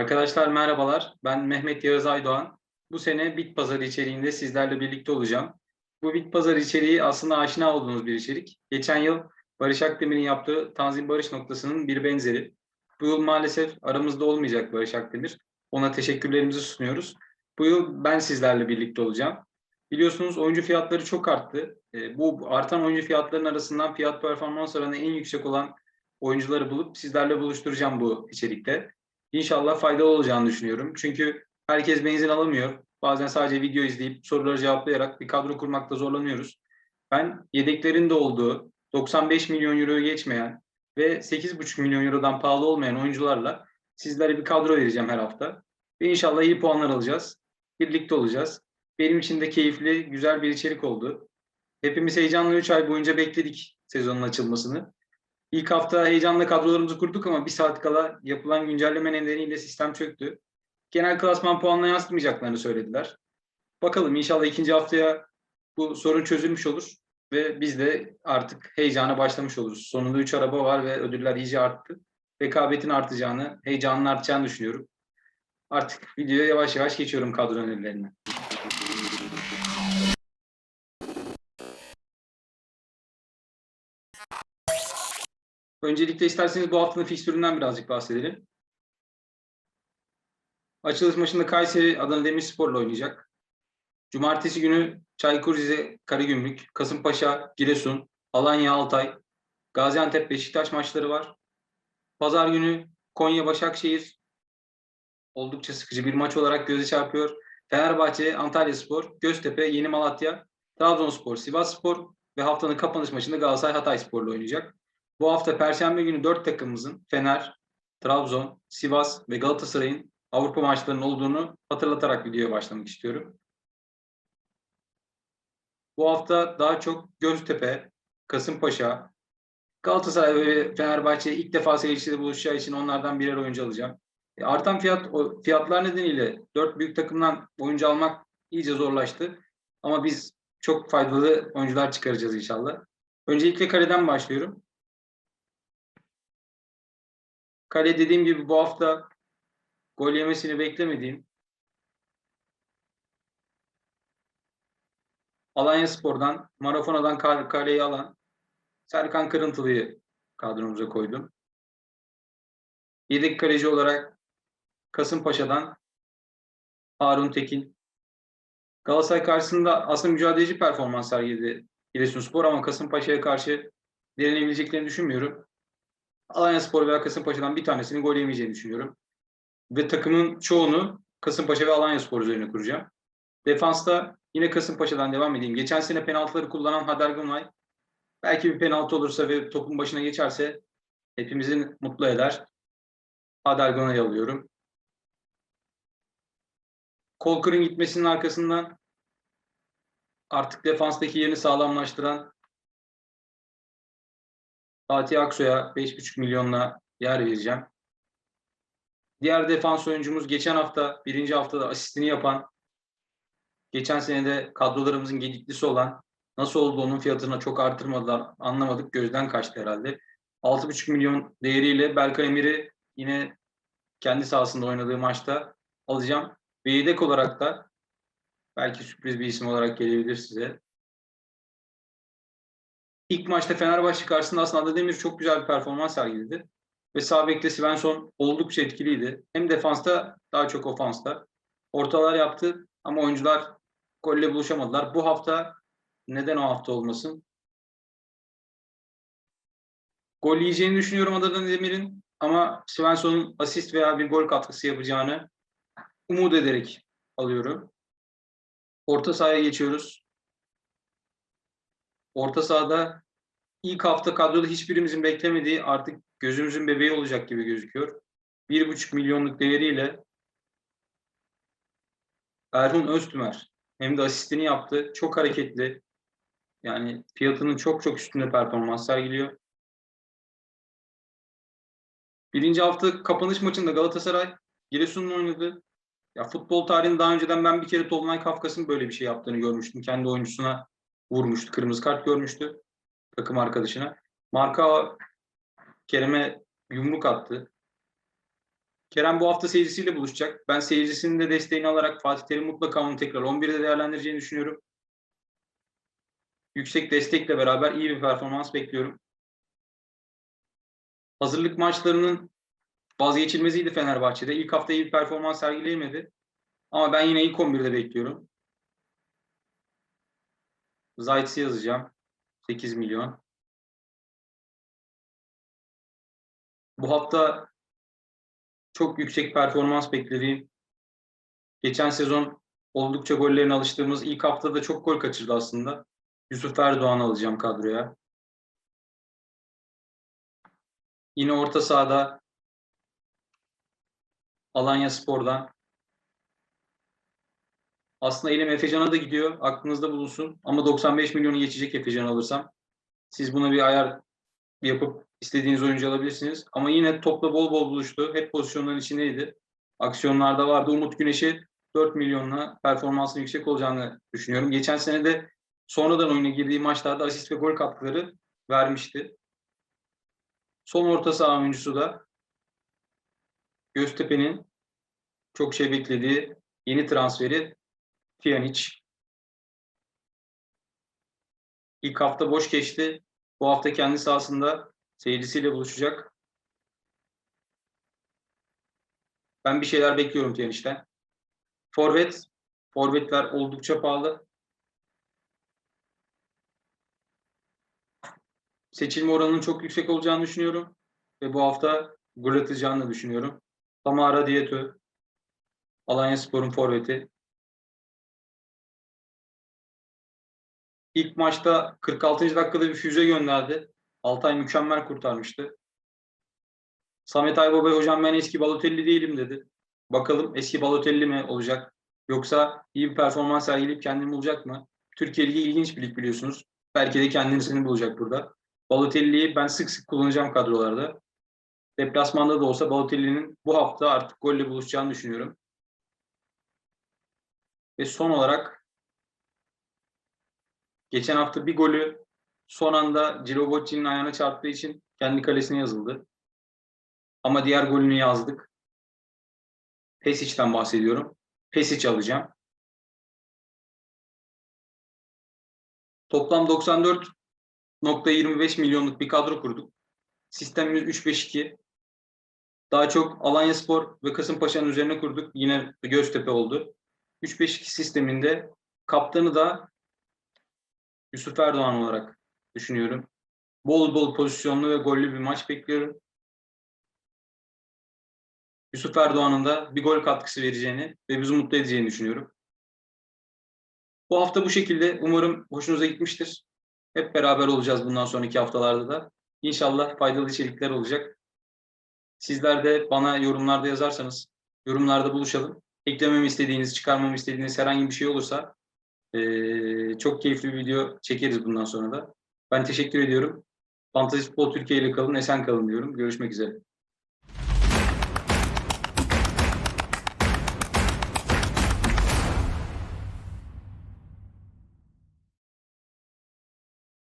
Arkadaşlar merhabalar. Ben Mehmet Yağız Aydoğan. Bu sene Bit Pazarı içeriğinde sizlerle birlikte olacağım. Bu Bit Pazarı içeriği aslında aşina olduğunuz bir içerik. Geçen yıl Barış Akdemir'in yaptığı Tanzim Barış noktasının bir benzeri. Bu yıl maalesef aramızda olmayacak Barış Akdemir. Ona teşekkürlerimizi sunuyoruz. Bu yıl ben sizlerle birlikte olacağım. Biliyorsunuz oyuncu fiyatları çok arttı. E, Bu artan oyuncu fiyatlarının arasından fiyat performans oranı en yüksek olan oyuncuları bulup sizlerle buluşturacağım bu içerikte. İnşallah faydalı olacağını düşünüyorum. Çünkü herkes benzin alamıyor. Bazen sadece video izleyip soruları cevaplayarak bir kadro kurmakta zorlanıyoruz. Ben yedeklerin de olduğu 95 milyon euroyu geçmeyen ve 8,5 milyon eurodan pahalı olmayan oyuncularla sizlere bir kadro vereceğim her hafta. Ve inşallah iyi puanlar alacağız. Birlikte olacağız. Benim için de keyifli, güzel bir içerik oldu. Hepimiz heyecanla 3 ay boyunca bekledik sezonun açılmasını. İlk hafta heyecanla kadrolarımızı kurduk ama bir saat kala yapılan güncelleme nedeniyle sistem çöktü. Genel klasman puanına yansıtmayacaklarını söylediler. Bakalım inşallah ikinci haftaya bu sorun çözülmüş olur ve biz de artık heyecana başlamış oluruz. Sonunda 3 araba var ve ödüller iyice arttı. Rekabetin artacağını, heyecanın artacağını düşünüyorum. Artık videoya yavaş yavaş geçiyorum kadro önerilerine. Öncelikle isterseniz bu haftanın fikstüründen birazcık bahsedelim. Açılış maçında Kayseri Adana Demirspor'la oynayacak. Cumartesi günü Çaykur Rize Karagümrük, Kasımpaşa Giresun, Alanya Altay, Gaziantep Beşiktaş maçları var. Pazar günü Konya Başakşehir oldukça sıkıcı bir maç olarak göze çarpıyor. Fenerbahçe Antalyaspor, Göztepe Yeni Malatya, Trabzonspor Sivasspor ve haftanın kapanış maçında Galatasaray Hatayspor'la oynayacak. Bu hafta Perşembe günü dört takımımızın Fener, Trabzon, Sivas ve Galatasaray'ın Avrupa maçlarının olduğunu hatırlatarak videoya başlamak istiyorum. Bu hafta daha çok Göztepe, Kasımpaşa, Galatasaray ve Fenerbahçe ilk defa seyircisiyle buluşacağı için onlardan birer oyuncu alacağım. E, artan fiyat fiyatlar nedeniyle dört büyük takımdan oyuncu almak iyice zorlaştı. Ama biz çok faydalı oyuncular çıkaracağız inşallah. Öncelikle kaleden başlıyorum. Kale dediğim gibi bu hafta gol yemesini beklemediğim Alanya Spor'dan, Marafona'dan kale- kaleyi alan Serkan Kırıntılı'yı kadromuza koydum. Yedek kaleci olarak Kasımpaşa'dan Harun Tekin. Galatasaray karşısında aslında mücadeleci performans sergiledi Giresunspor ama Kasımpaşa'ya karşı direnebileceklerini düşünmüyorum. Alanya Spor veya Kasımpaşa'dan bir tanesinin gol yemeyeceğini düşünüyorum. Ve takımın çoğunu Kasımpaşa ve Alanya Spor üzerine kuracağım. Defansta yine Kasımpaşa'dan devam edeyim. Geçen sene penaltıları kullanan Hader Gümay. Belki bir penaltı olursa ve topun başına geçerse hepimizin mutlu eder. Hader Gümay alıyorum. Kolkır'ın gitmesinin arkasından artık defanstaki yerini sağlamlaştıran Fatih Aksoy'a 5,5 milyonla yer vereceğim. Diğer defans oyuncumuz geçen hafta, birinci haftada asistini yapan, geçen sene de kadrolarımızın gediklisi olan, nasıl oldu onun fiyatını çok artırmadılar, anlamadık, gözden kaçtı herhalde. 6,5 milyon değeriyle Berkay Emir'i yine kendi sahasında oynadığı maçta alacağım. Ve yedek olarak da belki sürpriz bir isim olarak gelebilir size. İlk maçta Fenerbahçe karşısında aslında Adana Demir çok güzel bir performans sergiledi. Ve sağ bekte Svensson oldukça etkiliydi. Hem defansta daha çok ofansta. Ortalar yaptı ama oyuncular golle buluşamadılar. Bu hafta neden o hafta olmasın? Gol yiyeceğini düşünüyorum Adana Demir'in ama Svensson'un asist veya bir gol katkısı yapacağını umut ederek alıyorum. Orta sahaya geçiyoruz. Orta sahada ilk hafta kadroda hiçbirimizin beklemediği artık gözümüzün bebeği olacak gibi gözüküyor. 1,5 milyonluk değeriyle Erhun Öztümer hem de asistini yaptı. Çok hareketli. Yani fiyatının çok çok üstünde performans sergiliyor. Birinci hafta kapanış maçında Galatasaray Giresun'la oynadı. Ya futbol tarihinde daha önceden ben bir kere Tolunay Kafkas'ın böyle bir şey yaptığını görmüştüm. Kendi oyuncusuna vurmuştu. Kırmızı kart görmüştü takım arkadaşına. Marka Kerem'e yumruk attı. Kerem bu hafta seyircisiyle buluşacak. Ben seyircisinin de desteğini alarak Fatih Terim mutlaka onu tekrar 11'de değerlendireceğini düşünüyorum. Yüksek destekle beraber iyi bir performans bekliyorum. Hazırlık maçlarının vazgeçilmeziydi Fenerbahçe'de. İlk hafta iyi bir performans sergileyemedi. Ama ben yine ilk 11'de bekliyorum. Zayt'si yazacağım. 8 milyon. Bu hafta çok yüksek performans beklediğim, geçen sezon oldukça gollerine alıştığımız ilk haftada çok gol kaçırdı aslında. Yusuf Erdoğan alacağım kadroya. Yine orta sahada Alanya Spor'dan. Aslında elim Efecan'a da gidiyor. Aklınızda bulunsun. Ama 95 milyonu geçecek Efecan alırsam. Siz buna bir ayar yapıp istediğiniz oyuncu alabilirsiniz. Ama yine topla bol bol buluştu. Hep pozisyonların içindeydi. Aksiyonlarda vardı. Umut Güneş'i 4 milyonla performansının yüksek olacağını düşünüyorum. Geçen sene de sonradan oyuna girdiği maçlarda asist ve gol katkıları vermişti. Son orta saha oyuncusu da Göztepe'nin çok şey beklediği yeni transferi Pjanic. İlk hafta boş geçti. Bu hafta kendi sahasında seyircisiyle buluşacak. Ben bir şeyler bekliyorum Pjanic'ten. Forvet, forvetler oldukça pahalı. Seçilme oranının çok yüksek olacağını düşünüyorum. Ve bu hafta gol atacağını düşünüyorum. Tamara Diyetö, Alanya Spor'un forveti. İlk maçta 46. dakikada bir füze gönderdi. Altay mükemmel kurtarmıştı. Samet Aybabay hocam ben eski Balotelli değilim dedi. Bakalım eski Balotelli mi olacak? Yoksa iyi bir performans sergileyip kendini bulacak mı? Türkiye Ligi ilginç bir lig biliyorsunuz. Belki de kendisini bulacak burada. Balotelli'yi ben sık sık kullanacağım kadrolarda. Deplasmanda da olsa Balotelli'nin bu hafta artık golle buluşacağını düşünüyorum. Ve son olarak geçen hafta bir golü son anda Ciro Bocci'nin ayağına çarptığı için kendi kalesine yazıldı. Ama diğer golünü yazdık. Pesic'ten bahsediyorum. Pesic alacağım. Toplam 94.25 milyonluk bir kadro kurduk. Sistemimiz 3-5-2. Daha çok Alanya Spor ve Kasımpaşa'nın üzerine kurduk. Yine Göztepe oldu. 3-5-2 sisteminde kaptanı da Yusuf Erdoğan olarak düşünüyorum. Bol bol pozisyonlu ve gollü bir maç bekliyorum. Yusuf Erdoğan'ın da bir gol katkısı vereceğini ve bizi mutlu edeceğini düşünüyorum. Bu hafta bu şekilde. Umarım hoşunuza gitmiştir. Hep beraber olacağız bundan sonraki haftalarda da. İnşallah faydalı içerikler olacak. Sizler de bana yorumlarda yazarsanız, yorumlarda buluşalım. Eklememi istediğiniz, çıkarmamı istediğiniz herhangi bir şey olursa ee, çok keyifli bir video çekeriz bundan sonra da. Ben teşekkür ediyorum. Fantasy Futbol Türkiye ile kalın, esen kalın diyorum. Görüşmek üzere.